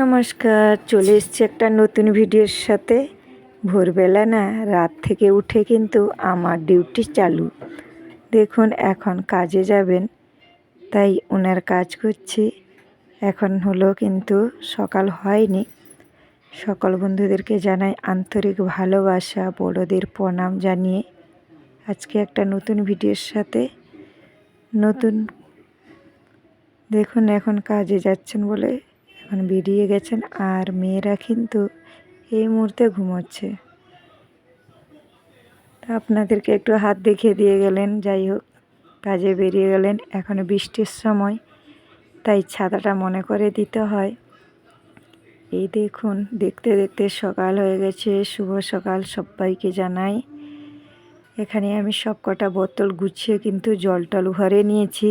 নমস্কার, চলে এসছি একটা নতুন ভিডিওর সাথে। ভোরবেলা না, রাত থেকে উঠে কিন্তু আমার ডিউটি চালু। দেখুন, এখন কাজে যাবেন, তাই ওনার কাজ করছি। এখন হলো কিন্তু সকাল হয়নি। সকল বন্ধুদেরকে জানাই আন্তরিক ভালোবাসা, বড়দের প্রণাম জানিয়ে আজকে একটা নতুন ভিডিওর সাথে নতুন, দেখুন এখন কাজে যাচ্ছেন বলে এখন বেরিয়ে গেছেন আর মেয়েরা কিন্তু এই মুহূর্তে ঘুমোচ্ছে। তা আপনাদেরকে একটু হাত দেখিয়ে দিয়ে গেলেন, যাই হোক, কাজে বেরিয়ে গেলেন। এখন বৃষ্টির সময়, তাই ছাতাটা মনে করে দিতে হয়। এই দেখুন, দেখতে দেখতে সকাল হয়ে গেছে, শুভ সকাল সবাইকে জানাই। এখানে আমি সব কটা বোতল গুছিয়ে কিন্তু জল টল ভরে নিয়েছি।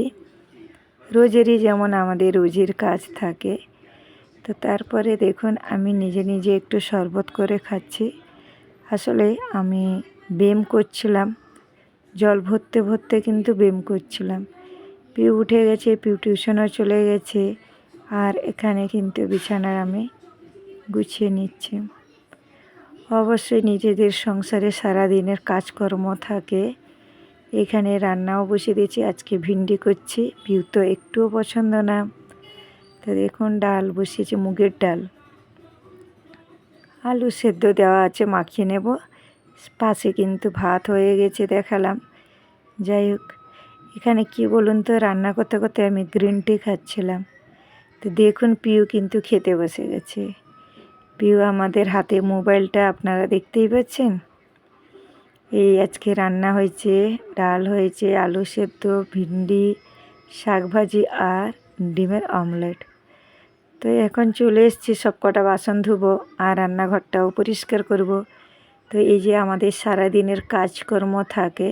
রোজেরই যেমন আমাদের রোজের কাজ থাকে। তো তারপরে দেখুন, আমি নিজে নিজে একটু শরবত করে খাচ্ছি। আসলে আমি ব্যায়াম করছিলাম, জল ভরতে ভরতে কিন্তু ব্যায়াম করছিলাম। পিউ উঠে গেছে, পিউ টিউশনও চলে গেছে, আর এখানে কিন্তু বিছানার আমি গুছিয়ে নিচ্ছি। অবশ্যই নিজেদের সংসারে সারাদিনের কাজকর্ম থাকে। এখানে রান্নাও বসিয়ে দিয়েছি, আজকে ভিন্ডি করছি, পিউ তো একটুও পছন্দ না। তো দেখুন ডাল, বসিয়েছি মুগের ডাল। আলু সেদ্ধ দেওয়া আছে, মাখিয়ে নেব। পাশে কিন্তু ভাত হয়ে গেছে দেখালাম। যাই হোক, এখানে কি বলুন তো, রান্না করতে করতে আমি গ্রিন টি খাচ্ছিলাম। তো দেখুন পিউ কিন্তু খেতে বসে গেছে। পিউ আমাদের হাতে মোবাইলটা, আপনারা দেখতেই পাচ্ছেন? এই আজকে রান্না হয়েছে, ডাল হয়েছে, আলু সেদ্ধ, ভিন্ডি, শাকভাজি আর ডিমের অমলেট। তো এখন চলে এসেছি সব কটা বাসন ধুবো আর রান্নাঘরটাও পরিষ্কার করব। তো এই যে আমাদের সারা দিনের কাজকর্ম থাকে,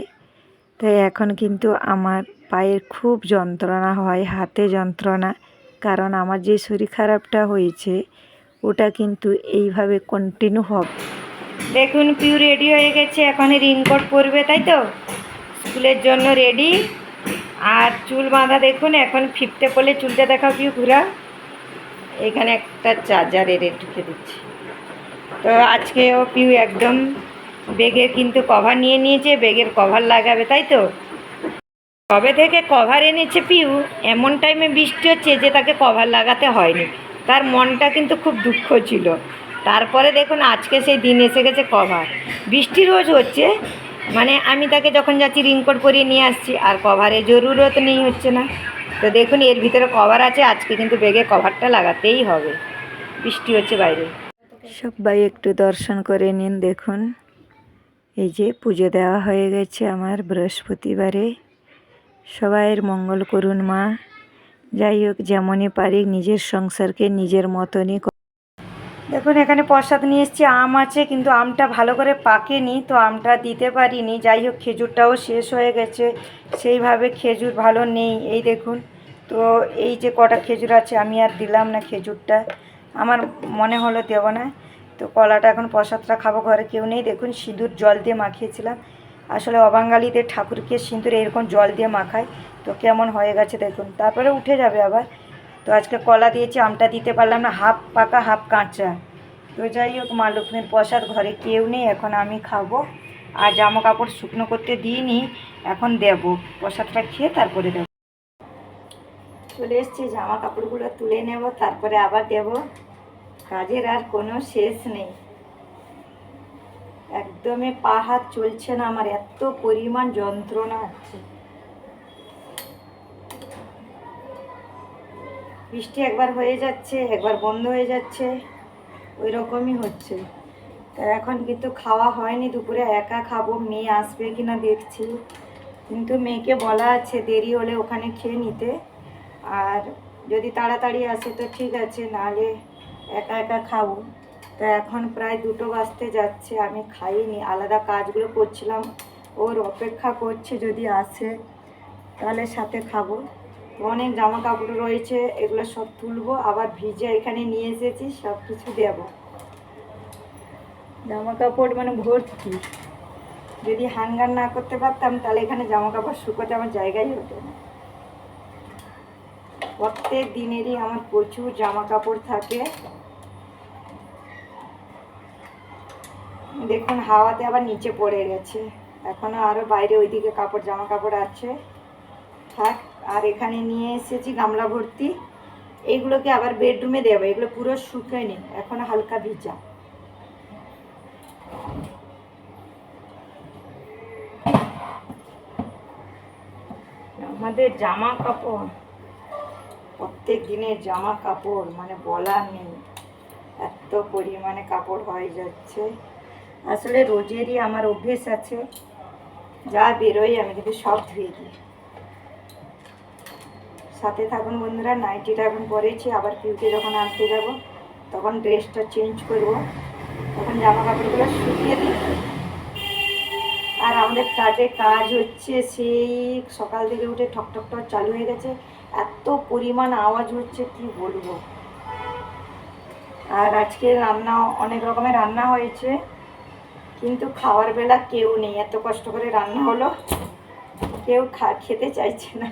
তো এখন কিন্তু আমার পায়ের খুব যন্ত্রণা হয়, হাতে যন্ত্রণা। কারণ আমার যে শরীর খারাপটা হয়েছে, ওটা কিন্তু এইভাবে কন্টিনিউ হবে। দেখুন, পিউ রেডি হয়ে গেছে, এখন রিনকোট পরবে, তাই তো? স্কুলের জন্য রেডি আর চুল বাঁধা দেখুন, এখন ফিফতে পড়লে চুলটা দেখাও, পিউ ঘুরা। এখানে একটা চার্জার এর ঢুকে দিচ্ছি। তো আজকে ও পিউ একদম বেগের কিন্তু কভার নিয়ে নিয়েছে, বেগের কভার লাগাবে, তাই তো? কবে থেকে কভার এনেছে পিউ, এমন টাইমে বৃষ্টি হচ্ছে যে তাকে কভার লাগাতে হয়নি। তার মনটা কিন্তু খুব দুঃখ ছিল। তারপরে দেখুন, আজকে সেই দিন এসে গেছে কভার বৃষ্টি রোজ হচ্ছে মানে আমি তাকে যখন যাচ্ছি রিংকোট পরিয়ে নিয়ে আসছি, আর কভারে জরুরত নেই, হচ্ছে না। তো দেখুন, এর ভিতরে কভার আছে। আজকে কিন্তু বেগে কভারটা লাগাতেই হবে। বৃষ্টি হচ্ছে বাইরে। সবাই একটু দর্শন করে নিন, দেখুন। এই যে পুজো দেওয়া হয়ে গেছে আমার বৃহস্পতিবারে। সবাইয়ের মঙ্গল করুন মা। যাই হোক, যেমনই পারি নিজের সংসারকে নিজের মতনই দেখুন, এখানে প্রসাদ নিয়ে এসেছি, আম আছে, কিন্তু আমটা ভালো করে পাকেনি, তো আমটা দিতে পারিনি। যাই হোক, খেজুরটাও শেষ হয়ে গেছে। সেইভাবে খেজুর ভালো নেই। এই দেখুন, তো এই যে কটা খেজুর আছে, আমি আর দিলাম না খেজুরটা। আমার মনে হলো দেব না। তো কলাটা এখন প্রসাদটা খাব, ঘরে কেউ নেই। দেখুন, সিঁদুর জল দিয়ে মাখিয়েছিলাম। আসলে অবাঙালিদের ঠাকুরকে সিঁদুর এরকম জল দিয়ে মাখায়, তো কেমন হয়ে গেছে দেখুন। তারপরে উঠে যাবে আবার। তো আজকে কলা দিয়েছি, আমটা দিতে পারলাম না, হাফ পাকা, হাফ কাঁচা। তো যাই হোক, মা লক্ষ্মীর প্রসাদ ঘরে কেউ নেই, এখন আমি খাব। আর জামা কাপড় শুকনো করতে দিইনি, এখন দেব। প্রসাদটা খেয়ে তারপরে দেবো। চলে এসছি, জামা কাপড়গুলো তুলে নেব, তারপরে আবার দেব। কাজের আর কোনো শেষ নেই। একদমই পা হাত চলছে না, আমার এত পরিমাণ যন্ত্রণা হচ্ছে। বৃষ্টি একবার হয়ে যাচ্ছে, একবার বন্ধ হয়ে যাচ্ছে, ওই রকমই হচ্ছে। তা এখন কিন্তু খাওয়া হয়নি, দুপুরে একা খাব, মেয়ে আসবে কিনা দেখছি। কিন্তু মেয়েকে বলা আছে দেরি হলে ওখানে খেয়ে নিতে। আর যদি তাড়াতাড়ি আসে তো ঠিক আছে, নাহলে একা একা খাব। তো এখন প্রায় দুটো বাজতে যাচ্ছে, আমি খাইনি। আলাদা কাজগুলো করছিলাম, ওর অপেক্ষা করছে যদি আসে, তাহলে সাথে খাব। অনেক জামা কাপড় রয়েছে, এগুলো সব তুলবো, আবার ভিজে এখানে নিয়ে এসেছি সব কিছু দেবো। জামা কাপড় মানে ভর্তি। যদি হাঙ্গার না করতে পারতাম, তাহলে এখানে জামা কাপড় শুকোতে আমার জায়গাই হতো না। প্রত্যেক দিনেরই আমার প্রচুর জামা কাপড় থাকে। দেখুন, হাওয়াতে আবার নিচে পড়ে গেছে। এখনও আরও বাইরে ওইদিকে কাপড় জামা কাপড় আছে। থাক। আর এখানে নিয়ে এসেছি গামলা ভর্তি। এইগুলোকে আবার বেডরুমে দেবো এগুলো পুরো শুকায়নি, এখন হালকা ভিজা। আমাদের জামা কাপড়, প্রত্যেক দিনের জামা কাপড় মানে বলার নেই। এত পরিমাণে কাপড় হয়ে যাচ্ছে। আসলে রোজেরই আমার অভ্যেস আছে। যা বেরোই আমি কিন্তু সব ধুয়ে দিই। সাথে থাকুন বন্ধুরা নাইটিটা এখন পরেছি, আবার পিউকে যখন আনতে যাব, তখন ড্রেসটা চেঞ্জ করব। তখন জামা কাপড়গুলো শুকিয়ে দিই। আর আমাদের কাজে কাজ হচ্ছে সেই সকাল থেকে উঠে ঠক ঠক ঠক চালু হয়ে গেছে। এত পরিমাণ আওয়াজ হচ্ছে, কি বলব? আর আজকে রান্না, অনেক রকমের রান্না হয়েছে, কিন্তু খাওয়ার বেলা কেউ নেই। এত কষ্ট করে রান্না হলো, কেউ খা, খেতে চাইছে না।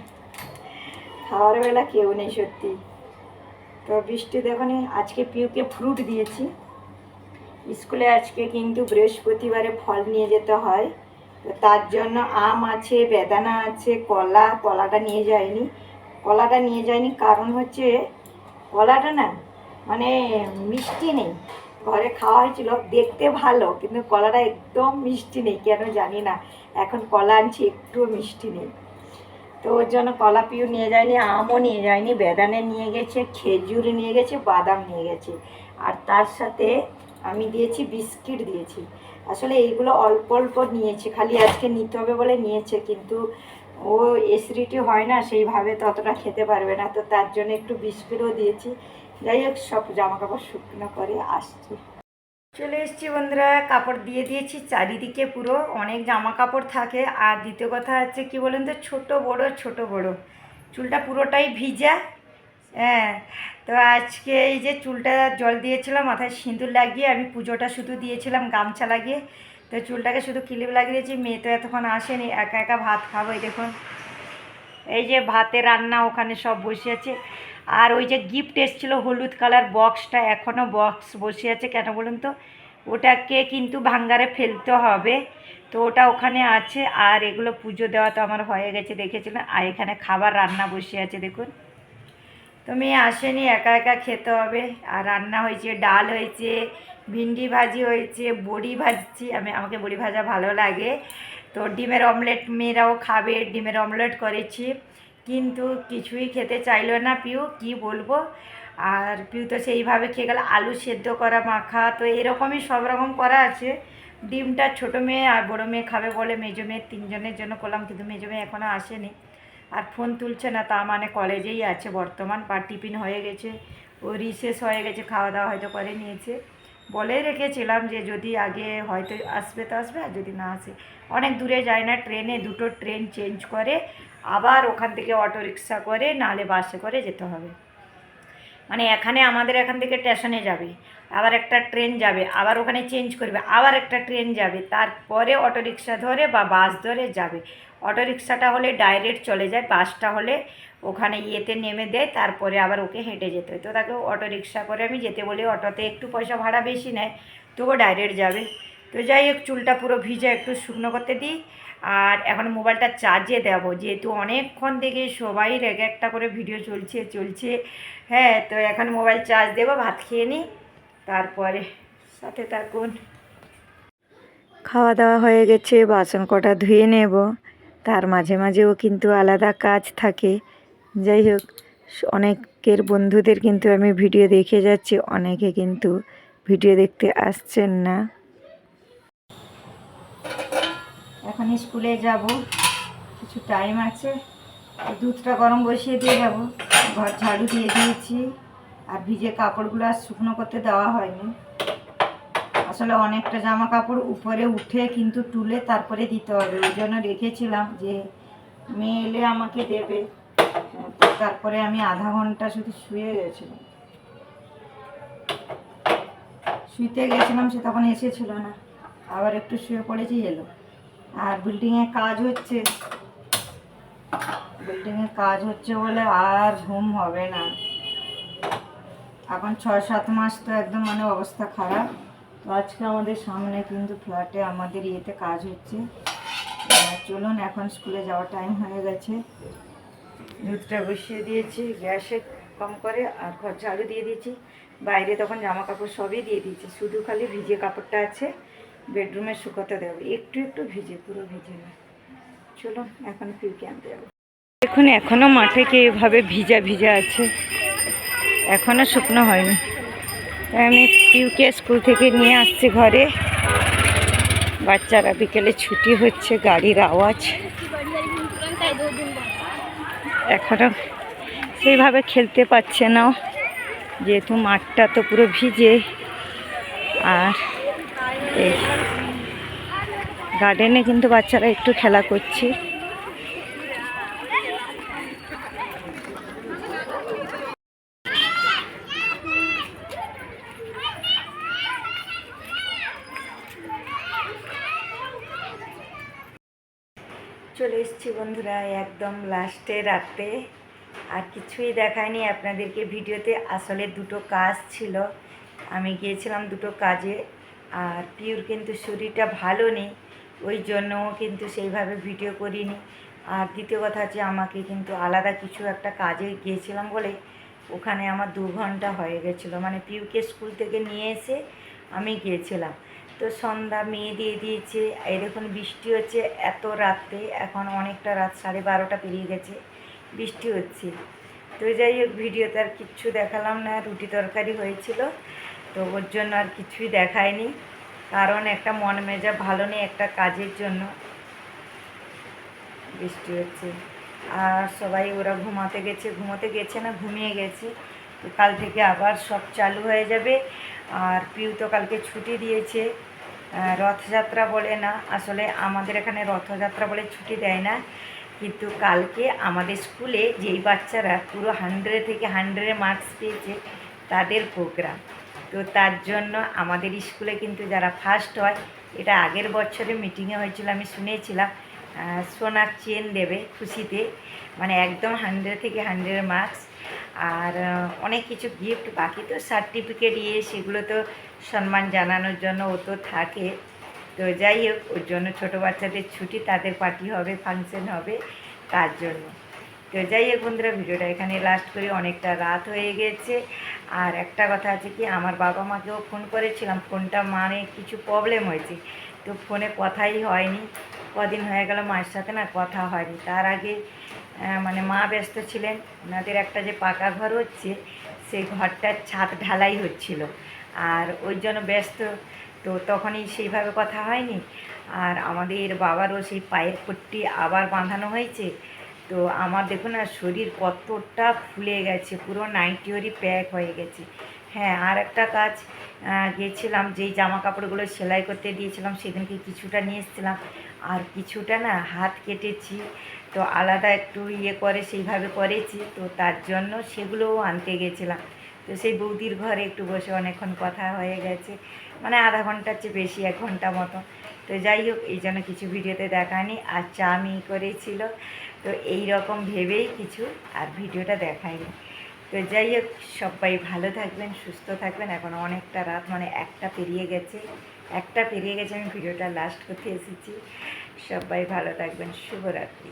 খাওয়ার বেলা কেউ নেই সত্যি। তো বৃষ্টি দেখনি, আজকে পিউকে ফ্রুট দিয়েছি। স্কুলে আজকে কিন্তু বৃহস্পতিবারে ফল নিয়ে যেতে হয়। তো তার জন্য আম আছে, বেদানা আছে, কলা, কলাটা নিয়ে যায়নি কলাটা নিয়ে যায়নি কারণ হচ্ছে কলাটা না মানে মিষ্টি নেই। ঘরে খাওয়া হয়েছিল, দেখতে ভালো, কিন্তু কলাটা একদম মিষ্টি নেই, কেন জানি না। এখন কলা আনছি, একটুও মিষ্টি নেই। তো ওর জন্য কলা পিউ নিয়ে যায়নি, আমও নিয়ে যায়নি, বেদানে নিয়ে গেছে, খেজুর নিয়ে গেছে, বাদাম নিয়ে গেছে। আর তার সাথে আমি দিয়েছি বিস্কিট দিয়েছি। আসলে এইগুলো অল্প অল্প নিয়েছে, খালি আজকে নিতে হবে বলে নিয়েছে, কিন্তু ও এসিডিটি হয় না, সেইভাবে ততটা খেতে পারবে না। তো তার জন্য একটু বিস্কিটও দিয়েছি। যাই হোক, সব জামা কাপড় শুকনো করে আসছি। চলে এসেছি বন্ধুরা, কাপড় দিয়ে দিয়েছি চারিদিকে পুরো, অনেক জামা কাপড় থাকে। আর দ্বিতীয় কথা হচ্ছে কি বলুন তো, ছোট বড় ছোট বড়। চুলটা পুরোটাই ভিজা হ্যাঁ। তো আজকে এই যে চুলটা জল দিয়েছিলাম, মাথায় সিঁদুর লাগিয়ে আমি পুজোটা শুধু দিয়েছিলাম, গামছা লাগিয়ে। তো চুলটাকে শুধু ক্লিপ লাগিয়ে দিয়েছি, মেয়ে তো এতক্ষণ আসেনি, একা একা ভাত খাব, এই দেখুন। এই যে ভাতে রান্না ওখানে সব বসে আছে। আর ওই যে গিফট এসেছিল হলুদ কালার বক্সটা এখনও বক্স বসে আছে, কেন বলুন তো? ওটাকে কিন্তু ভাঙ্গারে ফেলতে হবে। তো ওটা ওখানে আছে, আর এগুলো পুজো দেওয়া তো আমার হয়ে গেছে, দেখেছিলেন? আর এখানে খাবার রান্না বসে আছে, দেখুন। তো মেয়ে আসেনি, একা একা খেতে হবে। আর রান্না হয়েছে, ডাল হয়েছে, ভিন্ডি ভাজি হয়েছে, বড়ি ভাজছি। আমি, আমাকে বড়ি ভাজা ভালো লাগে। তো ডিমের অমলেট মেয়েরাও খাবে, ডিমের অমলেট করেছি। কিন্তু কিছুই খেতে চাইলো না পিউ, কি বলব? আর পিউ তো সেইভাবে খেয়ে গেল, আলু সেদ্ধ করা, মাখা, তো এরকমই সব রকম করা আছে। ডিমটা ছোটো মেয়ে আর বড়ো মেয়ে খাবে বলে মেজো মেয়ে তিনজনের জন্য করলাম, কিন্তু মেজো মেয়ে এখনও আসেনি। আর ফোন তুলছে না, তা মানে কলেজেই আছে বর্তমান বা টিফিন হয়ে গেছে, ও রিসেস হয়ে গেছে, খাওয়া দাওয়া হয়তো করে নিয়েছে। বলে রেখেছিলাম যে যদি আগে হয়তো আসবে তো আসবে, আর যদি না আসে। অনেক দূরে যায় না, ট্রেনে, দুটো ট্রেন চেঞ্জ করে আবার ওখান থেকে অটো রিক্সা করে নালে বাসে করে যেতে হবে। মানে এখানে আমাদের এখান থেকে স্টেশনে যাবে, আবার একটা ট্রেন যাবে, আবার ওখানে চেঞ্জ করবে, আবার একটা ট্রেন যাবে, তারপরে অটো রিক্সা ধরে বা বাস ধরে যাবে। অটো রিক্সাটা হলে ডাইরেক্ট চলে যায় বাসটা হলে ওখানে ইয়েতে নেমে দেয়, তারপরে আবার ওকে হেঁটে যেতে হয়। তো তাকে অটো রিক্সা করে আমি যেতে বলি, অটোতে একটু পয়সা ভাড়া বেশি নেয়, তবুও ডাইরেক্ট যাবে। তো যাই হোক, চুলটা পুরো ভিজে একটু শুকনো করতে দিই। আর এখন মোবাইলটা চার্জে দেবো। যেহেতু অনেকক্ষণ থেকে সবাই এক একটা করে ভিডিও চলছে চলছে। হ্যাঁ তো এখন মোবাইল চার্জ দেবো, ভাত খেয়ে নিই। তারপরে সাথে থাকুন। খাওয়া দাওয়া হয়ে গেছে, বাসন কটা ধুয়ে নেব। তার মাঝে মাঝেও কিন্তু আলাদা কাজ থাকে। যাই হোক, অনেকের বন্ধুদের কিন্তু আমি ভিডিও দেখে যাচ্ছি, অনেকে কিন্তু ভিডিও দেখতে আসছেন না। এখন স্কুলে যাব। কিছু টাইম আছে। দুধটা গরম বসিয়ে দিয়ে যাব। ঘর ঝাড়ু দিয়ে দিয়েছি। আর ভিজে কাপড়গুলো আর শুকনো করতে দেওয়া হয়নি। আসলে অনেকটা জামা কাপড় উপরে উঠে কিন্তু তুলে তারপরে দিতে হবে। ওই জন্য রেখেছিলাম যে মেয়ে এলে আমাকে দেবে। তারপরে আমি আধা ঘণ্টা শুধু শুয়ে গেছিলাম। শুইতে গেছিলাম সে তখন এসেছিল না। আবার একটু শুয়ে পড়েছি, এলো। আর বিল্ডিংয়ে কাজ হচ্ছে। বিল্ডিংয়ে কাজ হচ্ছে বলে আর ঘুম হবে না। এখন ছয় সাত মাস তো একদম মানে অবস্থা খারাপ। তো আজকে আমাদের সামনে কিন্তু ফ্ল্যাটে আমাদের ইয়েতে কাজ হচ্ছে। চলুন, এখন স্কুলে যাওয়ার টাইম হয়ে গেছে। দুধটা বসিয়ে দিয়েছি, গ্যাসে কম করে, আর ঘর ঝাড়ু দিয়ে দিয়েছি। বাইরে তখন জামা কাপড় সবই দিয়ে দিয়েছি। শুধু খালি ভিজে কাপড়টা আছে। বেডরুমে শুকোতে দেবো। একটু একটু ভিজে, পুরো ভিজে না। চলুন এখন পিউকে আনতে যাব। দেখুন এখনও মাঠে কি এভাবে ভিজা ভিজা আছে। এখনও শুকনো হয়নি। আমি পিউকে স্কুল থেকে নিয়ে আসছি ঘরে। বাচ্চারা বিকেলে ছুটি হচ্ছে, গাড়ির আওয়াজ। এখনও সেইভাবে খেলতে পারছে না যেহেতু মাঠটা তো পুরো ভিজে। আর গার্ডেনে কিন্তু বাচ্চারা একটু খেলা করছে। চলে এসেছি বন্ধুরা, একদম লাস্টে রাতে। আর কিছুই দেখায়নি আপনাদেরকে ভিডিওতে। আসলে দুটো কাজ ছিল। আমি গিয়েছিলাম দুটো কাজে। আর পিওর কিন্তু শরীরটা ভালো নেই, ওই জন্য কিন্তু সেইভাবে ভিডিও করিনি। আর দ্বিতীয় কথা হচ্ছে আমাকে কিন্তু আলাদা কিছু একটা কাজে গিয়েছিলাম বলে ওখানে আমার দু ঘণ্টা হয়ে গেছিল। মানে পিউকে স্কুল থেকে নিয়ে এসে আমি গিয়েছিলাম। তো সন্ধ্যা মেয়ে দিয়ে দিয়েছে, এই দেখুন বৃষ্টি হচ্ছে এত রাতে এখন অনেকটা রাত, সাড়ে বারোটা পেরিয়ে গেছে, বৃষ্টি হচ্ছে। তো যাই হোক, ভিডিওতে আর কিচ্ছু দেখালাম না, রুটি তরকারি হয়েছিল। তো ওর জন্য আর কিছুই দেখায়নি। কারণ একটা মন মেজা ভালো নেই একটা কাজের জন্য। বৃষ্টি হচ্ছে। আর সবাই ওরা ঘুমাতে গেছে। ঘুমোতে গেছে না, ঘুমিয়ে গেছে। তো কাল থেকে আবার সব চালু হয়ে যাবে। আর পিউ তো কালকে ছুটি দিয়েছে। রথযাত্রা বলে না। আসলে আমাদের এখানে রথযাত্রা বলে ছুটি দেয় না। কিন্তু কালকে আমাদের স্কুলে যেই বাচ্চারা পুরো হান্ড্রেড থেকে হান্ড্রেড মার্কস পেয়েছে, তাদের প্রোগ্রাম তো তার জন্য আমাদের স্কুলে কিন্তু যারা ফার্স্ট হয়, এটা আগের বছরে মিটিংয়ে হয়েছিল, আমি শুনেছিলাম সোনার চেন দেবে খুশিতে মানে একদম হান্ড্রেড থেকে হান্ড্রেড মার্কস আর অনেক কিছু গিফট বাকি তো সার্টিফিকেট ইয়ে সেগুলো তো সম্মান জানানোর জন্য ও তো থাকে। তো যাই হোক, ওর জন্য ছোটো বাচ্চাদের ছুটি, তাদের পার্টি হবে ফাংশন হবে, তার জন্য। তো যাই হোক বন্ধুরা, ভিডিওটা এখানে লাস্ট করি। অনেকটা রাত হয়ে গেছে। আর একটা কথা আছে কি, আমার বাবা মাকেও ফোন করেছিলাম। ফোনটা মানে কিছু প্রবলেম হয়েছে। তো ফোনে কথাই হয়নি। কদিন হয়ে গেল মায়ের সাথে না কথা হয়নি। তার আগে মানে মা ব্যস্ত ছিলেন। ওনাদের একটা যে পাকা ঘর হচ্ছে, সেই ঘরটার ছাদ ঢালাই হচ্ছিল। আর ওই জন্য ব্যস্ত। তো তখনই সেইভাবে কথা হয়নি। আর আমাদের বাবারও সেই পায়ের পট্টি আবার বাঁধানো হয়েছে। তো আমার দেখুন না, শরীর কতটা ফুলে গেছে, পুরো নাইটিওরই প্যাক হয়ে গেছে। হ্যাঁ আর একটা কাজ গেছিলাম, যেই জামা কাপড়গুলো সেলাই করতে দিয়েছিলাম, সেদিনকে কিছুটা নিয়ে এসেছিলাম। আর কিছুটা না হাত কেটেছি, তো আলাদা একটু ইয়ে করে, সেইভাবে করেছি, তো তার জন্য সেগুলোও আনতে গেছিলাম। তো সেই বৌদির ঘরে একটু বসে অনেকক্ষণ কথা হয়ে গেছে মানে আধা ঘণ্টার চেয়ে বেশি, এক ঘণ্টা মতো। তো যাই হোক, এই জন্য কিছু ভিডিওতে দেখানি আর চা মি করেছিল তো এই রকম ভেবেই কিছু আর ভিডিওটা দেখায়নি তো যাই হোক, সবাই ভালো থাকবেন, সুস্থ থাকবেন। এখন অনেকটা রাত মানে একটা পেরিয়ে গেছে। একটা পেরিয়ে গেছে, আমি ভিডিওটা লাস্ট করতে এসেছি। সবাই ভালো থাকবেন, শুভরাত্রি।